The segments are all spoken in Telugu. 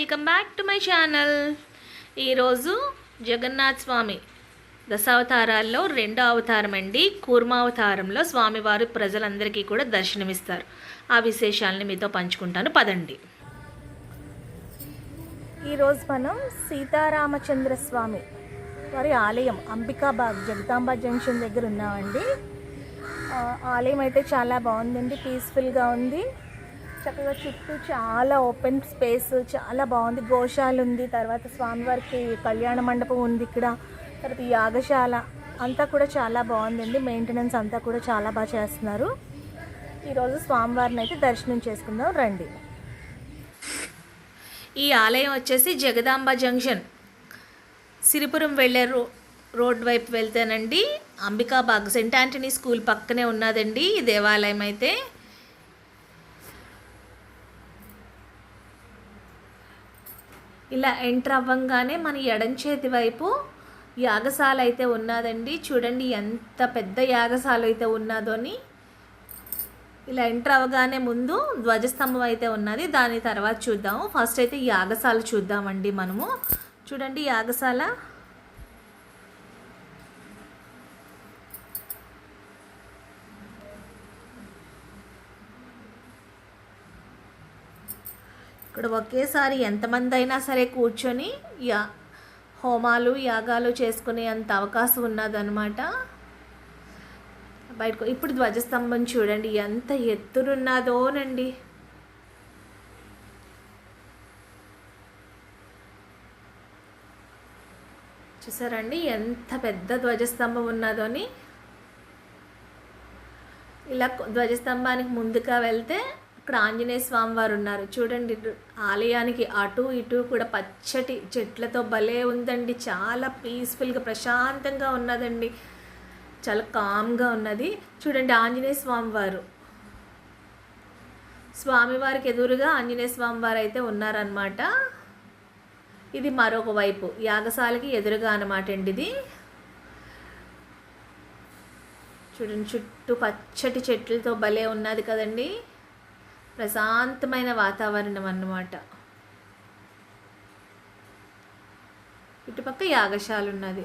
Welcome back to my channel. ఈరోజు జగన్నాథ్ స్వామి దశావతారాల్లో రెండో అవతారం అండి. కూర్మావతారంలో స్వామివారు ప్రజలందరికీ కూడా దర్శనమిస్తారు. ఆ విశేషాలని మీతో పంచుకుంటాను. పదండి. ఈరోజు మనం సీతారామచంద్ర స్వామి వారి ఆలయం అంబికాబాగ్ జగదాంబ జంక్షన్ దగ్గర ఉన్నామండి. ఆలయం అయితే చాలా బాగుందండి. పీస్ఫుల్గా ఉంది. చక్కగా చుట్టూ చాలా ఓపెన్ స్పేస్ చాలా బాగుంది. గోశాల ఉంది తర్వాత స్వామివారికి కళ్యాణ మండపం ఉంది ఇక్కడ తర్వాత యాగశాల అంతా కూడా చాలా బాగుందండి. మెయింటెనెన్స్ అంతా కూడా చాలా బాగా చేస్తున్నారు. ఈరోజు స్వామివారిని అయితే దర్శనం చేసుకుందాం రండి. ఈ ఆలయం వచ్చేసి జగదాంబ జంక్షన్. సిరిపురం వెళ్ళే రో రోడ్ వైపు వెళ్తేనండి అంబికాబాగ్ సెంట్ ఆంటనీ స్కూల్ పక్కనే ఉన్నదండి ఈ దేవాలయం అయితే. ఇలా ఎంటర్ అవ్వంగానే మన ఎడం చేతి వైపు యాగశాల అయితే ఉన్నదండి. చూడండి ఎంత పెద్ద యాగశాల అయితే ఉన్నదోని ఇలా ఎంటర్ అవ్వగానే ముందు ధ్వజస్తంభం అయితే ఉన్నది. దాని తర్వాత చూద్దాము. ఫస్ట్ అయితే యాగశాల చూద్దామండి మనము. చూడండి యాగశాల. ఇక్కడ ఒకేసారి ఎంతమంది అయినా సరే కూర్చొని యా హోమాలు యాగాలు చేసుకునే అంత అవకాశం ఉన్నదన్నమాట. బయటకు ఇప్పుడు ధ్వజస్తంభం చూడండి ఎంత ఎత్తునున్నదోనండి చూసారండి ఎంత పెద్ద ధ్వజస్తంభం ఉన్నదోని ఇలా ధ్వజస్తంభానికి ముందుగా వెళ్తే ఇక్కడ ఆంజనేయ స్వామి వారు ఉన్నారు. చూడండి ఆలయానికి అటు ఇటు కూడా పచ్చటి చెట్లతో భలే ఉందండి. చాలా పీస్ఫుల్గా ప్రశాంతంగా ఉన్నదండి. చాలా కామ్గా ఉన్నది. చూడండి ఆంజనేయ స్వామి వారు. స్వామివారికి ఎదురుగా ఆంజనేయ స్వామి వారు అయితే ఉన్నారనమాట ఇది మరొక వైపు యాగశాలకి ఎదురుగా అనమాట అండి ఇది. చూడండి చుట్టూ పచ్చటి చెట్లతో భలే ఉన్నది కదండి. ప్రశాంతమైన వాతావరణం అన్నమాట. ఇటుపక్క యాగశాల ఉన్నది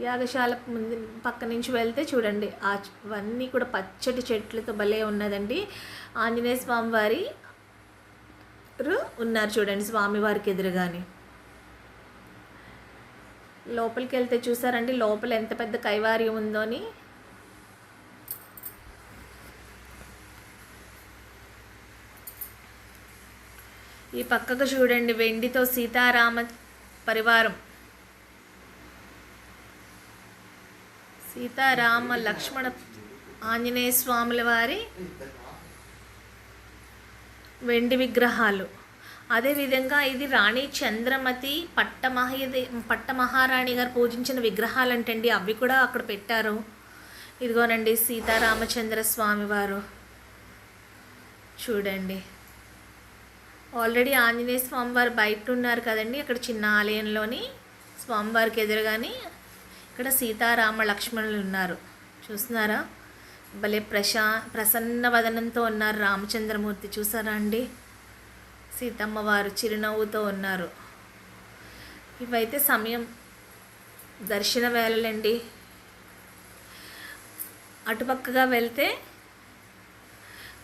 యాగశాల ముందు పక్క నుంచి వెళ్తే చూడండి ఆ అవన్నీ కూడా పచ్చటి చెట్లతో భలే ఉన్నదండి. ఆంజనేయ స్వామి వారి ఉన్నారు చూడండి స్వామివారికి ఎదురుగాని. లోపలికి వెళ్తే చూసారండి లోపల ఎంత పెద్ద కైవార్యం ఉందో అని. ఈ పక్కకు చూడండి వెండితో సీతారామ పరివారం. సీతారామ లక్ష్మణ ఆంజనేయ స్వాముల వారి వెండి విగ్రహాలు. అదేవిధంగా ఇది రాణి చంద్రమతి పట్టమహది పట్టమహారాణి గారు పూజించిన విగ్రహాలు అంటండి అవి కూడా అక్కడ పెట్టారు. ఇదిగోనండి సీతారామచంద్ర స్వామివారు చూడండి. ఆల్రెడీ ఆంజనేయ స్వామివారు బయట ఉన్నారు కదండి అక్కడ చిన్న ఆలయంలోని స్వామివారికి ఎదురుగాని ఇక్కడ సీతారామ లక్ష్మణులు ఉన్నారు. చూస్తున్నారా? భలే ప్రశా ప్రసన్న వదనంతో ఉన్నారు రామచంద్రమూర్తి. చూసారా అండి? సీతమ్మ వారు చిరునవ్వుతో ఉన్నారు. ఇవైతే సమయం దర్శన వేళలండి. అటుపక్కగా వెళ్తే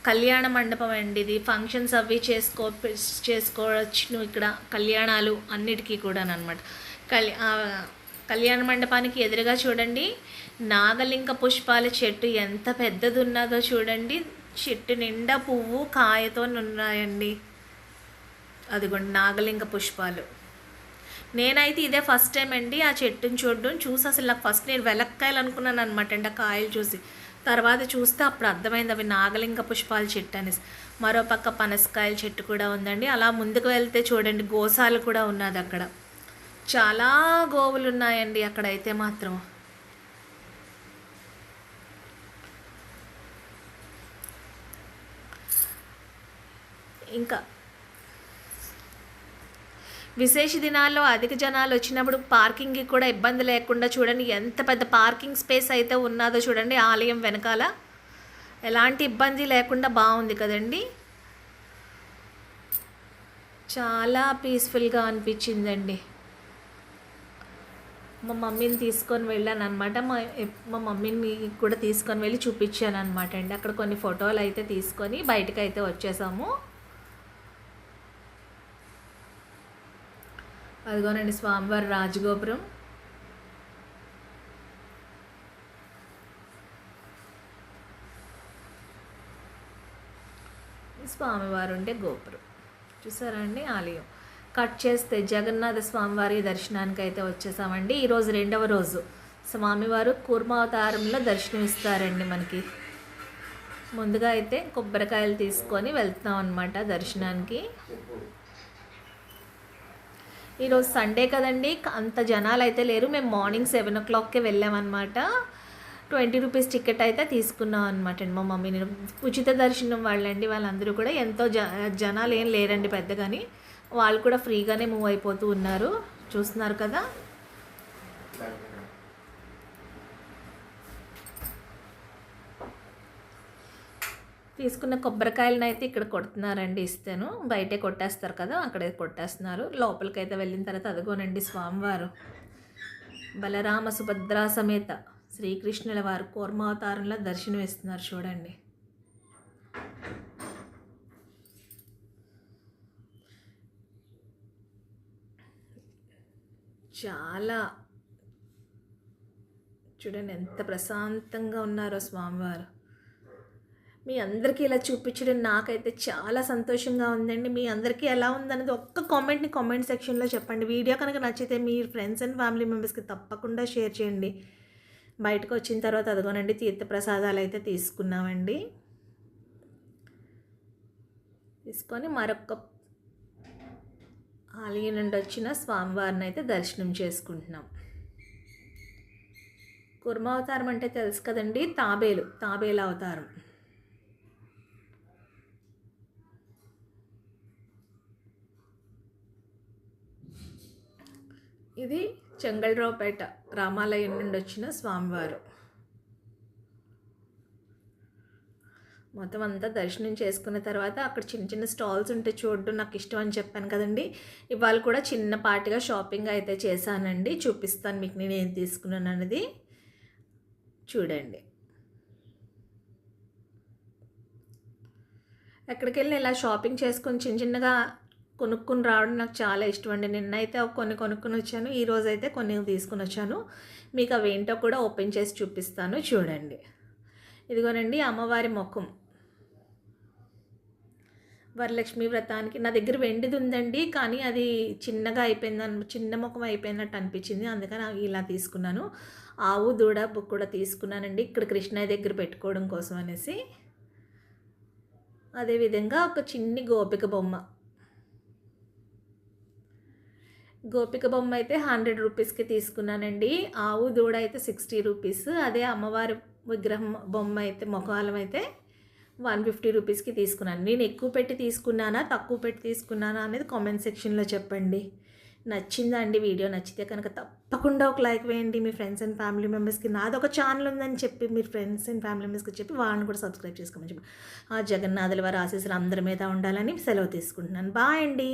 కళ్యాణ మండపం అండి ఇది. ఫంక్షన్స్ అవి చేసుకో చేసుకోవచ్చు ఇక్కడ కళ్యాణాలు అన్నిటికీ కూడా అనమాట కళ్యా కళ్యాణ మండపానికి ఎదురుగా చూడండి నాగలింగ పుష్పాల చెట్టు ఎంత పెద్దది ఉన్నదో చూడండి. చెట్టు నిండా పువ్వు కాయతో ఉన్నాయండి అదిగోండి నాగలింగ పుష్పాలు. నేనైతే ఇదే ఫస్ట్ టైం అండి ఆ చెట్టుని చూడడం. చూసి అసలు నాకు ఫస్ట్ నేను వెలక్కాయలు అనుకున్నాను అనమాట అండి ఆ కాయలు చూసి. తర్వాత చూస్తే అప్పుడు అర్థమైంది అవి నాగలింగ పుష్పాల చెట్టు అనేసి. మరో పక్క పనసకాయల చెట్టు కూడా ఉందండి. అలా ముందుకు వెళ్తే చూడండి గోసాలు కూడా ఉన్నది అక్కడ. చాలా గోవులు ఉన్నాయండి అక్కడైతే మాత్రం. ఇంకా విశేష దినాల్లో అధిక జనాలు వచ్చినప్పుడు పార్కింగ్కి కూడా ఇబ్బంది లేకుండా చూడండి ఎంత పెద్ద పార్కింగ్ స్పేస్ అయితే ఉన్నదో చూడండి ఆలయం వెనకాల. ఎలాంటి ఇబ్బంది లేకుండా బాగుంది కదండి. చాలా పీస్ఫుల్గా అనిపించిందండి. మా మమ్మీని తీసుకొని వెళ్ళాను అనమాట మా మా మమ్మీని కూడా తీసుకొని వెళ్ళి చూపించాను అనమాట అండి. అక్కడ కొన్ని ఫోటోలు అయితే తీసుకొని బయటకు అయితే వచ్చేసాము. అదిగోనండి స్వామివారి రాజగోపురం. స్వామివారు ఉండే గోపురం. చూసారా అండి ఆలయం? కట్ చేస్తే జగన్నాథ స్వామివారి దర్శనానికి అయితే వచ్చేసామండి ఈరోజు రెండవ రోజు. స్వామివారు కూర్మావతారంలో దర్శనం ఇస్తారండి మనకి. ముందుగా అయితే కొబ్బరికాయలు తీసుకొని వెళ్తున్నాం అనమాట దర్శనానికి. ఈరోజు సండే కదండి. అంత జనాలు అయితే లేరు. మేము మార్నింగ్ సెవెన్ ఓ క్లాక్కే వెళ్ళామన్నమాట. ట్వంటీ రూపీస్ టికెట్ అయితే తీసుకున్నాం అనమాట అండి మా మమ్మీ. నేను ఉచిత దర్శనం వాళ్ళండి. వాళ్ళందరూ కూడా ఎంతో జ జనాలు ఏం లేరండి పెద్దగాని. వాళ్ళు కూడా ఫ్రీగానే మూవ్ అయిపోతూ ఉన్నారు. చూస్తున్నారు కదా? తీసుకున్న కొబ్బరికాయలను అయితే ఇక్కడ కొడుతున్నారండి ఇస్తాను. బయటే కొట్టేస్తారు కదా అక్కడే కొట్టేస్తున్నారు. లోపలికైతే వెళ్ళిన తర్వాత అదిగోనండి స్వామివారు. బలరామ సుభద్రా సమేత శ్రీకృష్ణుల వారు కూర్మావతారంలో దర్శనం ఇస్తున్నారు చూడండి. చాలా చూడండి ఎంత ప్రశాంతంగా ఉన్నారో స్వామివారు. మీ అందరికీ ఇలా చూపించడం నాకైతే చాలా సంతోషంగా ఉందండి. మీ అందరికీ ఎలా ఉందన్నది ఒక్క కామెంట్ని కామెంట్ సెక్షన్లో చెప్పండి. వీడియో కనుక నచ్చితే మీ ఫ్రెండ్స్ అండ్ ఫ్యామిలీ మెంబర్స్కి తప్పకుండా షేర్ చేయండి. బయటకు వచ్చిన తర్వాత అదిగోనండి తీర్థప్రసాదాలు అయితే తీసుకున్నామండి. తీసుకొని మరొక ఆలయం నుండి వచ్చిన స్వామివారిని అయితే దర్శనం చేసుకుంటున్నాం. కుర్మావతారం అంటే తెలుసు కదండి తాబేలు తాబేలు అవతారం. ఇది చెంగళరావుపేట రామాలయం నుండి వచ్చిన స్వామివారు. మొత్తం అంతా దర్శనం చేసుకున్న తర్వాత అక్కడ చిన్న చిన్న స్టాల్స్ ఉంటే చూడడం నాకు ఇష్టం అని చెప్పాను కదండి. ఇవాళ కూడా చిన్నపాటిగా షాపింగ్ అయితే చేశానండి. చూపిస్తాను మీకు నేను ఏం తీసుకున్నాను అనేది చూడండి. ఎక్కడికి వెళ్ళి ఇలా షాపింగ్ చేసుకొని చిన్న చిన్నగా కొనుక్కుని రావడం నాకు చాలా ఇష్టం అండి నిన్నైతే కొన్ని కొనుక్కుని వచ్చాను. ఈరోజు అయితే కొన్ని తీసుకుని వచ్చాను. మీకు అవి ఏంటో కూడా ఓపెన్ చేసి చూపిస్తాను. చూడండి. ఇదిగోనండి అమ్మవారి ముఖం. వరలక్ష్మి వ్రతానికి నా దగ్గర వెండిది ఉందండి కానీ అది చిన్నగా అయిపోయింది చిన్న ముఖం అయిపోయినట్టు అనిపించింది. అందుకని ఇలా తీసుకున్నాను. ఆవు దూడ బుక్ కూడా తీసుకున్నానండి. ఇక్కడ కృష్ణయ్య దగ్గర పెట్టుకోవడం కోసం అనేసి. అదేవిధంగా ఒక చిన్ని గోపిక బొమ్మ. గోపిక బొమ్మ అయితే హండ్రెడ్ రూపీస్కి తీసుకున్నానండి. ఆవు దూడ అయితే సిక్స్టీ రూపీస్. అదే అమ్మవారి విగ్రహం బొమ్మ అయితే ముఖాలం అయితే వన్ ఫిఫ్టీ రూపీస్కి తీసుకున్నాను. నేను ఎక్కువ పెట్టి తీసుకున్నానా తక్కువ పెట్టి తీసుకున్నానా అనేది కామెంట్ సెక్షన్లో చెప్పండి. నచ్చిందా అండి వీడియో. నచ్చితే కనుక తప్పకుండా ఒక లైక్ వేయండి. మీ ఫ్రెండ్స్ అండ్ ఫ్యామిలీ మెంబర్స్కి నాది ఒక ఛానల్ ఉందని చెప్పి మీ ఫ్రెండ్స్ అండ్ ఫ్యామిలీ మెంబర్స్కి చెప్పి వాళ్ళని కూడా సబ్స్క్రైబ్ చేసుకోమని చెప్పి ఆ జగన్నాథుల వారి ఆశీస్సులు అందరి మీద ఉండాలని సెలవు తీసుకుంటున్నాను. బాయ్ అండి.